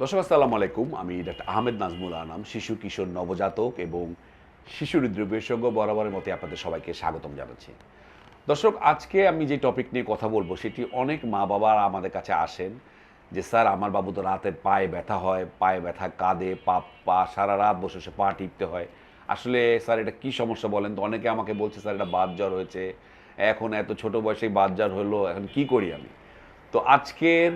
দর্শক, আসসালামু আলাইকুম। আমি ডাক্তার আহমেদ নাজমুল আনাম, শিশু কিশোর নবজাতক এবং শিশু হৃদরোগ বিশেষজ্ঞ বরাবরের মতে আপনাদের সবাইকে স্বাগতম জানাচ্ছি। দর্শক, আজকে আমি যে টপিক নিয়ে কথা বলব, সেটি অনেক মা বাবারা আমাদের কাছে আসেন যে, স্যার, আমার বাবু তো রাতের পায়ে ব্যথা হয়, পায়ে ব্যথা, কাঁদে, পা পা, সারা রাত বসে বসে পা টিপতে হয়। আসলে, স্যার, এটা কি সমস্যা বলেন তো? অনেকে আমাকে বলছে, স্যার, এটা বাদ জ্বর হয়েছে, এখন এত ছোট বয়সেই বাদ জ্বর হলো, এখন কি করি আমি? তো আজকের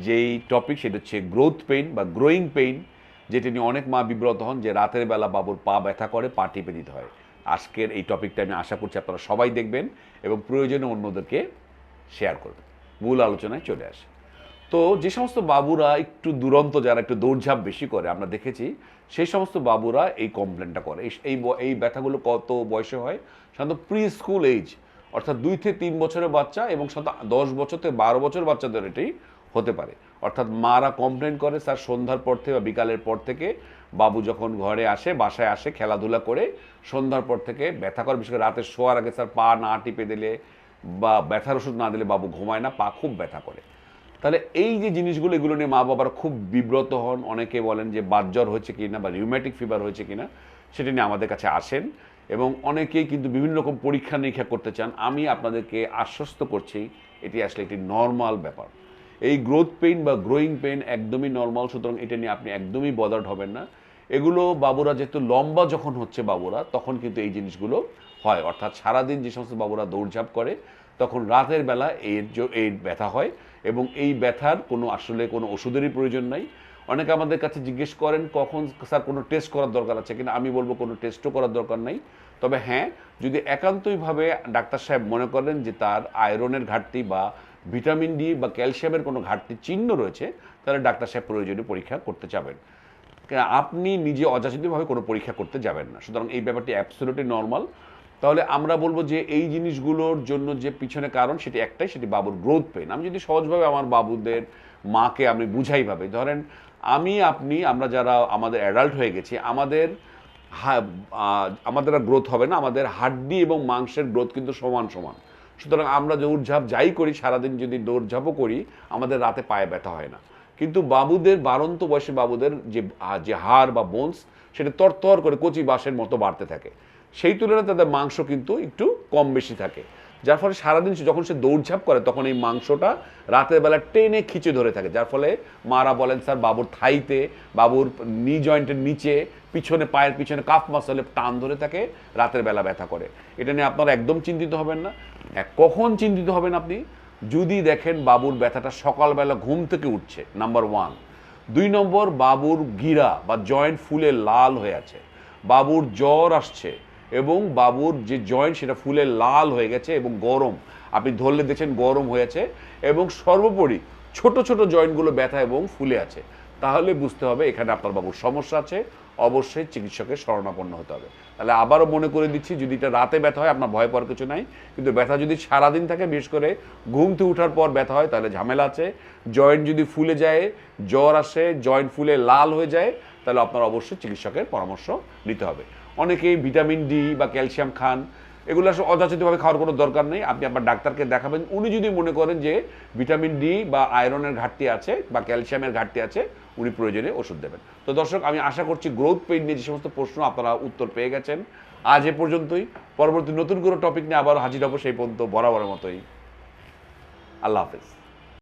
যেই টপিক সেটা হচ্ছে গ্রোথ পেইন বা গ্রোয়িং পেইন যেটি নিয়ে অনেক মা বিব্রত হন যে রাতের বেলা বাবুর পা ব্যথা করে, পা টিপে দিতে হয়। আজকের এই টপিকটা আমি আশা করছি আপনারা সবাই দেখবেন এবং প্রয়োজনে অন্যদেরকে শেয়ার করবেন। মূল আলোচনায় চলে আসে। তো যে সমস্ত বাবুরা একটু দুরন্ত, যারা একটু দৌড়ঝাঁপ বেশি করে, আমরা দেখেছি সেই সমস্ত বাবুরা এই কমপ্লেনটা করে। এই- এই ব্যথাগুলো কত বয়সে হয়? সাধারণত প্রি স্কুল এজ অর্থাৎ দুই থেকে তিন বছরের বাচ্চা এবং সাধারণত দশ বছর থেকে বারো বছর বাচ্চাদের এটাই হতে পারে। অর্থাৎ মারা কমপ্লেন করে স্যার সন্ধ্যার পর থেকে বা বিকালের পর থেকে বাবু যখন ঘরে আসে, বাসায় আসে, খেলাধুলা করে, সন্ধ্যার পর থেকে ব্যথা করে, বিশেষ করে রাতে শোয়ার আগে স্যার পা না টিপে দিলে বা ব্যথার ওষুধ না দিলে বাবু ঘুমায় না, পা খুব ব্যথা করে। তাহলে এই যে জিনিসগুলো, এগুলো নিয়ে মা বাবারা খুব বিব্রত হন। অনেকে বলেন যে বাতজ্বর হয়েছে কিনা বা রিউম্যাটিক ফিভার হয়েছে কিনা, সেটা নিয়ে আমাদের কাছে আসেন এবং অনেকেই কিন্তু বিভিন্ন রকম পরীক্ষা নিরীক্ষা করতে চান। আমি আপনাদেরকে আশ্বস্ত করছি, এটি আসলে একটি নর্মাল ব্যাপার। এই গ্রোথ পেইন বা গ্রোয়িং পেইন একদমই নর্মাল সুতরাং এটা নিয়ে আপনি একদমই বদার্ড হবেন না। এগুলো বাবুরা যেহেতু লম্বা যখন হচ্ছে বাবুরা, তখন কিন্তু এই জিনিসগুলো হয়। অর্থাৎ সারাদিন যে সমস্ত বাবুরা দৌড়ঝাঁপ করে, তখন রাতের বেলা এর এই ব্যথা হয় এবং এই ব্যথার কোনো আসলে কোনো ওষুধেরই প্রয়োজন নাই। অনেকে আমাদের কাছে জিজ্ঞেস করেন, কখন স্যার কোনো টেস্ট করার দরকার আছে? কিনা আমি বলব, কোনো টেস্টও করার দরকার নাই। তবে হ্যাঁ যদি একান্তইভাবে ডাক্তার সাহেব মনে করেন যে তার আয়রনের ঘাটতি বা ভিটামিন ডি বা ক্যালসিয়ামের কোনো ঘাটতির চিহ্ন রয়েছে, তাহলে ডাক্তার সাহেব প্রয়োজনীয় পরীক্ষা করতে যাবেন। আপনি নিজে অযাচিতভাবে কোনো পরীক্ষা করতে যাবেন না। সুতরাং এই ব্যাপারটি অ্যাবসোলুটলি নর্মাল তাহলে আমরা বলব যে এই জিনিসগুলোর জন্য যে পিছনে কারণ সেটি একটাই, সেটি বাবুর গ্রোথ পেন আমি যদি সহজভাবে আমার বাবুদের, মাকে আমি বুঝাই ভাবে, ধরেন আমি, আপনি, আমরা যারা আমাদের অ্যাডাল্ট হয়ে গেছি, আমাদের আমাদের গ্রোথ হবে না, আমাদের হাড্ডি এবং মাংসের গ্রোথ কিন্তু সমান সমান। সুতরাং আমরা দৌড়ঝাঁপ যাই করি, সারাদিন যদি দৌড়ঝাঁপও করি, আমাদের রাতে পায়ে ব্যথা হয় না। কিন্তু বাবুদের, বারন্ত বয়সে বাবুদের যে যে হাড় বা বোনস সেটা তরতর করে কচি বাঁশের মতো বাড়তে থাকে। সেই তুলনায় তাদের মাংস কিন্তু একটু কম বেশি থাকে। যার ফলে সারাদিন যখন সে দৌড়ঝাঁপ করে, তখন এই মাংসটা রাতের বেলা টেনে খিচে ধরে থাকে, যার ফলে মারা বলেন, স্যার, বাবুর থাইতে, বাবুর নি জয়েন্টের নিচে, পিছনে পায়ের পিছনে কাফ মাসলে টান ধরে থাকে, রাতের বেলা ব্যথা করে। এটা নিয়ে আপনারা একদম চিন্তিত হবেন না। কখন চিন্তিত হবেন আপনি? যদি দেখেন বাবুর ব্যথাটা সকালবেলা ঘুম থেকে উঠছে নাম্বার ওয়ান দুই নম্বর, বাবুর গিরা বা জয়েন্ট ফুলে লাল হয়ে আছে, বাবুর জ্বর আসছে এবং বাবুর যে জয়েন্ট সেটা ফুলে লাল হয়ে গেছে এবং গরম। আপনি ধরলে দেখছেন গরম হয়েছে এবং সর্বোপরি ছোট ছোট জয়েন্টগুলো ব্যথা এবং ফুলে আছে। তাহলে বুঝতে হবে এখানে আপনার বাবুর সমস্যা আছে। অবশ্যই চিকিৎসকের শরণাপন্ন হতে হবে। তাহলে আবারও মনে করে দিচ্ছি, যদি এটা রাতে ব্যথা হয়, আপনার ভয় পাওয়ার কিছু নাই। কিন্তু ব্যথা যদি সারাদিন থাকে, বিশেষ করে ঘুম থেকে ওঠার পর ব্যথা হয়, তাহলে ঝামেলা আছে। জয়েন্ট যদি ফুলে যায়, জ্বর আসে জয়েন্ট ফুলে লাল হয়ে যায়, তাহলে আপনার অবশ্যই চিকিৎসকের পরামর্শ নিতে হবে। অনেকেই ভিটামিন ডি বা ক্যালসিয়াম খান। এগুলো আসলে অযাচিতভাবে খাওয়ার কোনো দরকার নেই। আপনি আপনার ডাক্তারকে দেখাবেন। উনি যদি মনে করেন যে ভিটামিন ডি বা আয়রনের ঘাটতি আছে বা ক্যালসিয়ামের ঘাটতি আছে, উনি প্রয়োজনে ওষুধ দেবেন। তো দর্শক, আমি আশা করছি গ্রোথ পেইন নিয়ে যে সমস্ত প্রশ্ন আপনারা উত্তর পেয়ে গেছেন, আজ এ পর্যন্তই। পরবর্তী নতুন কোনো টপিক নিয়ে আবার হাজির হব সেই পর্যন্ত বরাবরের মতোই। আল্লাহ হাফেজ।